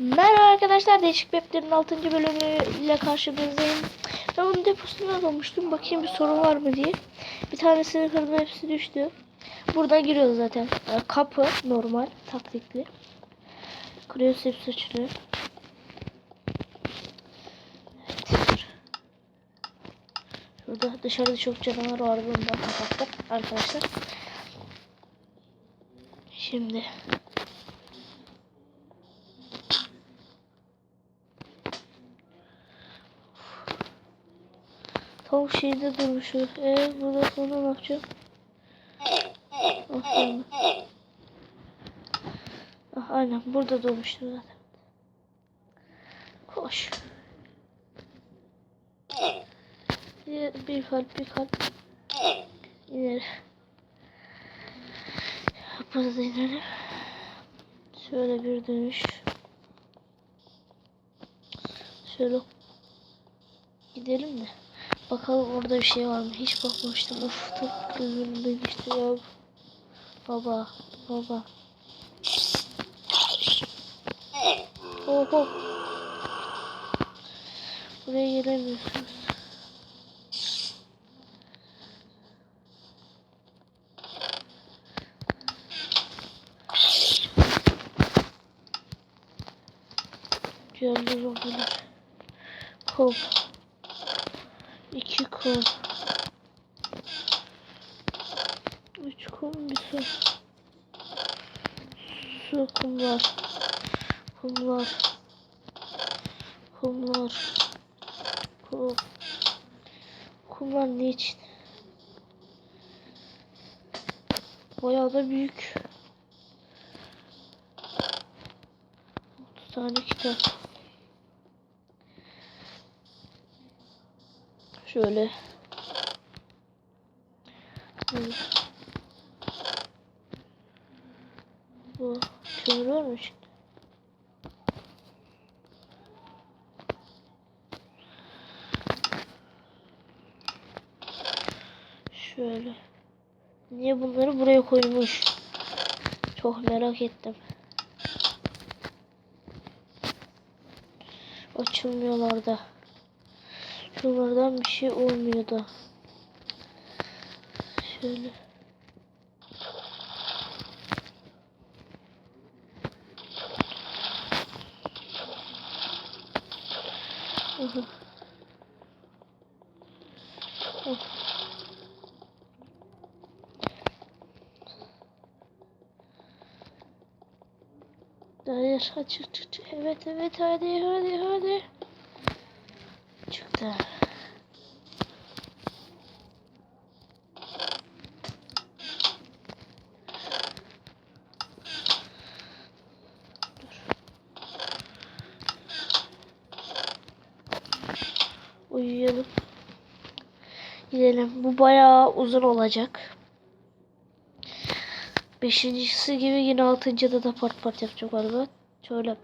Merhaba arkadaşlar Değişik Web'lerin 6. bölümüyle karşınızdayım. Ben onun deposuna bulmuştum. Bakayım bir sorun var mı diye. Bir tanesini kırdım hepsi düştü. Buradan giriyoruz zaten. Ee, Kapı normal taktikli. Kırıyoruz hepsi açılıyor. Evet. Şurada dışarıda çok canavar vardı ondan kapattım arkadaşlar. Şimdi Tam şeyde durmuşu. Eee burada sonra ne yapacağım? Ah, tamam. ah aynen burada durmuştu zaten. Koş. Bir, kalp bir kalp. İleri. Burada inelim. Şöyle bir dönüş. Şöyle gidelim de. Bakalım orada bir şey var mı? Hiç bakmamıştım. Of çok gözümden geçti ya. Baba, baba. Oho. Buraya gelemiyorsunuz. Diğerleri olabilir. Kol. Kol. Üç kol bir su. Su kumlar. Kumlar. Kumlar. Kum. Kumlar ne için? Bayağı da büyük. 30 tane kitap. Şöyle. Bu mı şimdi? Şöyle. Niye bunları buraya koymuş? Çok merak ettim. Açılmıyorlar da. Şuralardan bir şey olmuyor da. Şöyle. Aha. Of. Hayır, açık çık çık. Evet, evet, hadi, hadi, hadi. Uyuyalım. Gidelim. Bu bayağı uzun olacak. Beşincisi gibi yine altıncıda da part part yapacak galiba. Şöyle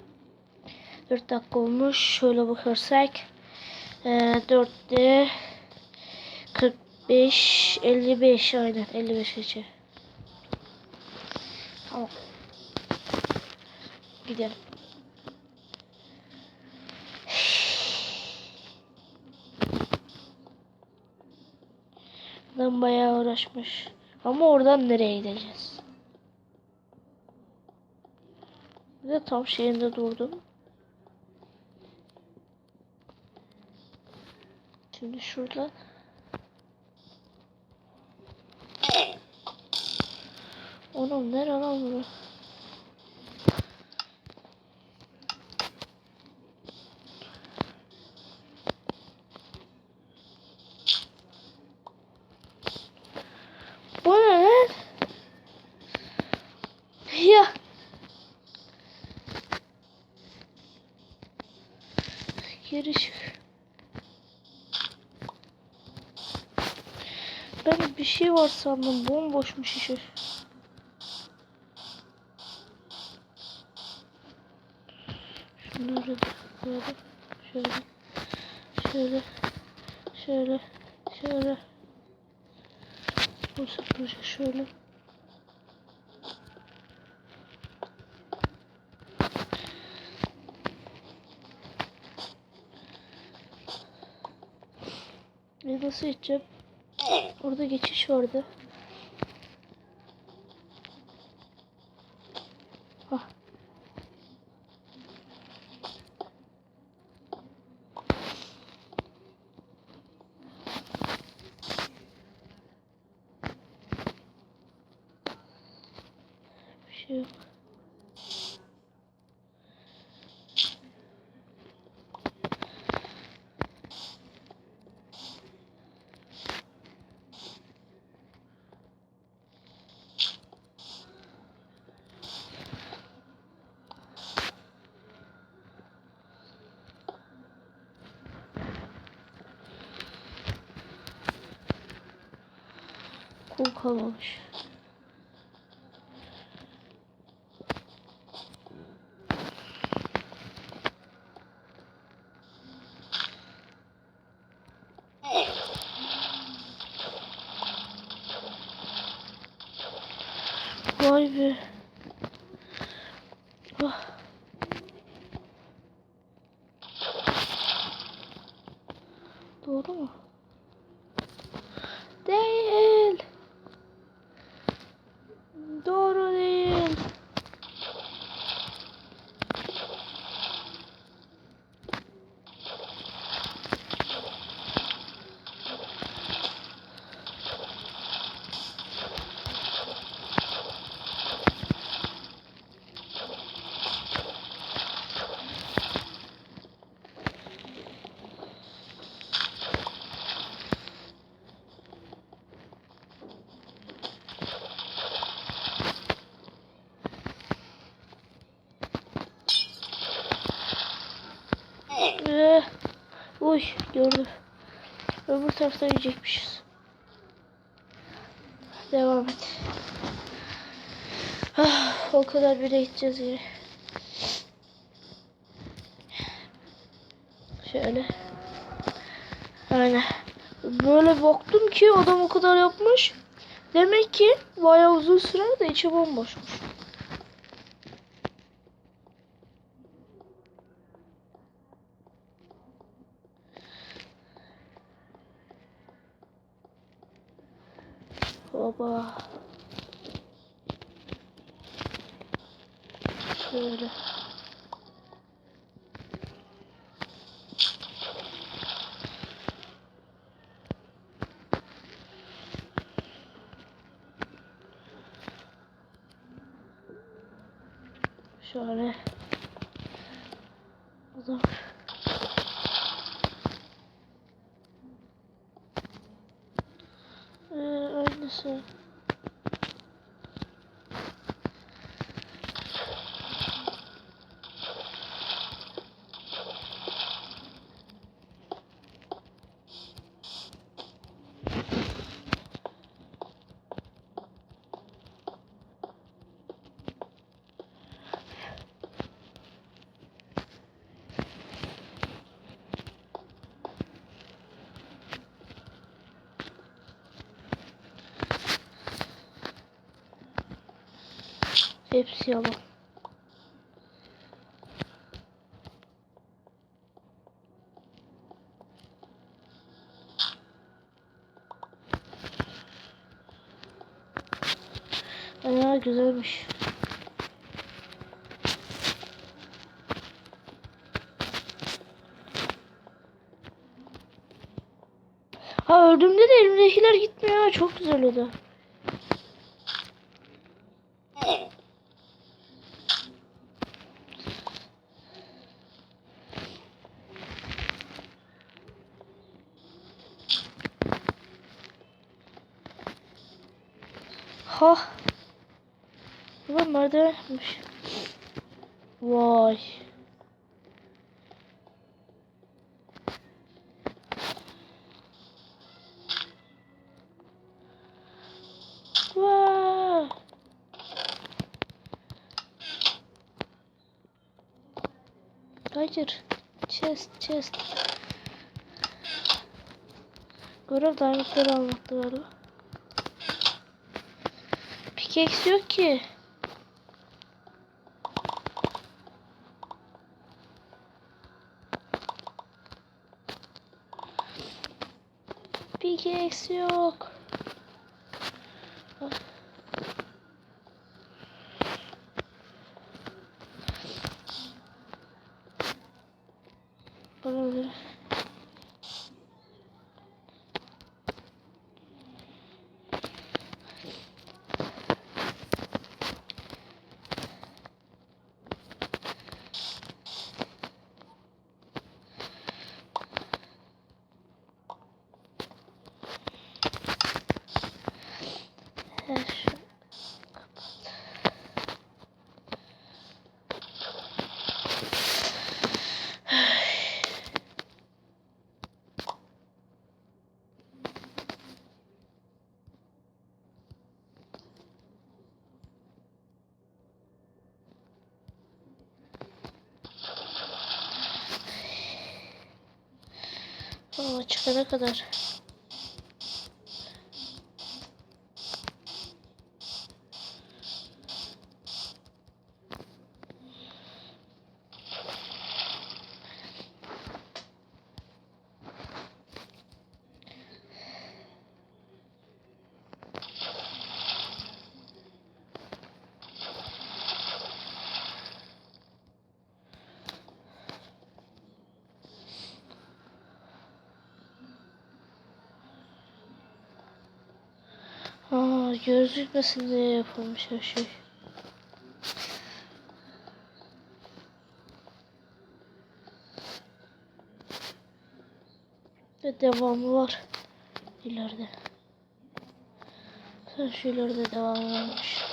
4 dakika olmuş. Şöyle bakarsak e, 4'te 45 55 aynen 55 geçe. Tamam. Gidelim. Adam bayağı uğraşmış. Ama oradan nereye gideceğiz? Bir de tam şeyinde durdum. Şimdi şuradan. Oğlum nere lan bu? Bu ne lan? Ya. Çık. Ben bir şey var sandım. Bomboşmuş işi. Şunları böyle şöyle şöyle şöyle şöyle bu sıfır şöyle Ve nasıl gideceğim? Orada geçiş vardı. Hah. Bir şey yok. Kul kalmamış. Vay be. Ah. Doğru mu? Değil. Doğru değil. Ee, uy gördüm. Öbür taraftan yiyecekmişiz. Devam et. Ah, o kadar bile gideceğiz yine. Şöyle. Aynen. Böyle baktım ki adam o kadar yapmış. Demek ki bayağı uzun sürer de içi bomboşmuş. Baba. Şöyle. Şöyle. Adam. 是。Hepsi yalan. Aa güzelmiş. Ha öldüğümde de elimdekiler gitmiyor. Çok güzel oldu. Ha. Ulan merdiven yapmış. Vay. Vay. Hayır. Chest, chest. Görev diamondları almakta galiba. Pickaxe yok ki. 2 eksi yok. Olabilir. Her şey Aa, çıkana kadar. Aa, gözükmesin diye yapılmış her şey. Ve devamı var ileride. Sen şu ileride devamı varmış.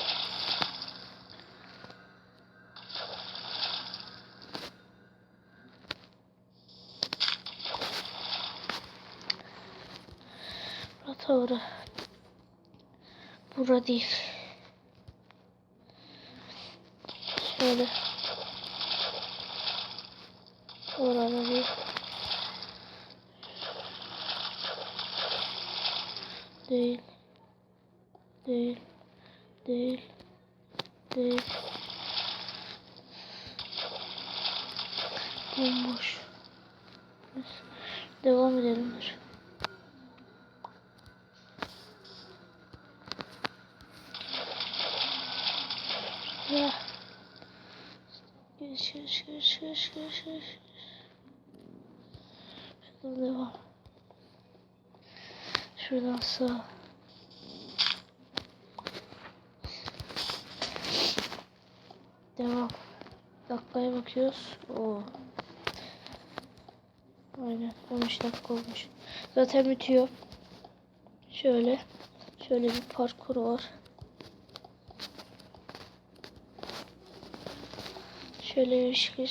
Burası orası. Bura değil. Şöyle. Orada değil. Değil. Değil. Değil. Değil. Bomboş. Devam edelim. dur. Ya. Geç geç geç geç geç geç. Şuradan devam. Şuradan sağ. Devam. Dakikaya bakıyoruz. Oo. Aynen 13 dakika olmuş. Zaten bitiyor. Şöyle. Şöyle bir parkur var. Şöyle şey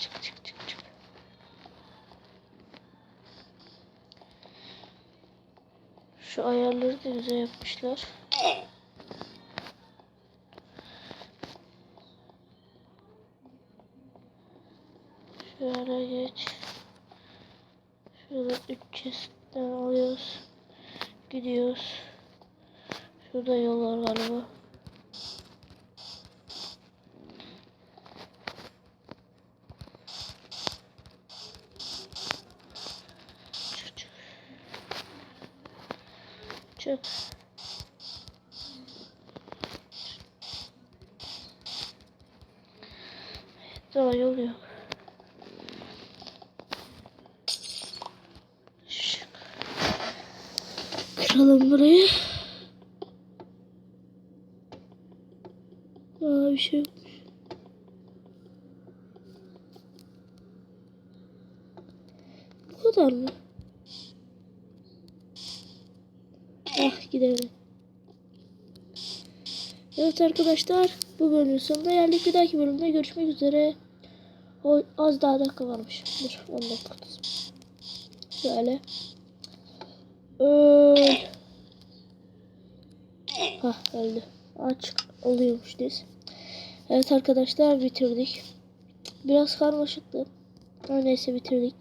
çık çık çık çık. Şu ayarları da güzel yapmışlar. Şöyle geç. Şurada 300'den alıyoruz. Gidiyoruz. Şurada yol var galiba. Çık çık. Çık. Daha yol yok. Çık. Kıralım burayı. Daha bir şey yokmuş. Bu kadar mı? Ah gidelim. Evet arkadaşlar bu bölümün sonuna geldik. Bir dahaki bölümde görüşmek üzere. O az daha dakika varmış. Dur 10 dakika. Şöyle. Öl. Hah öldü. Açık oluyormuş diz. Evet arkadaşlar bitirdik. Biraz karmaşıktı. Ama neyse bitirdik.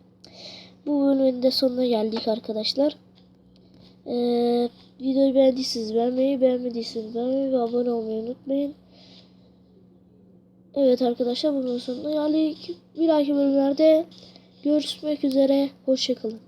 Bu bölümün de sonuna geldik arkadaşlar. Ee, videoyu beğendiyseniz beğenmeyi, beğenmediyseniz beğenmeyi ve abone olmayı unutmayın. Evet arkadaşlar bunun sonuna geldik. Bir dahaki bölümlerde görüşmek üzere. Hoşçakalın.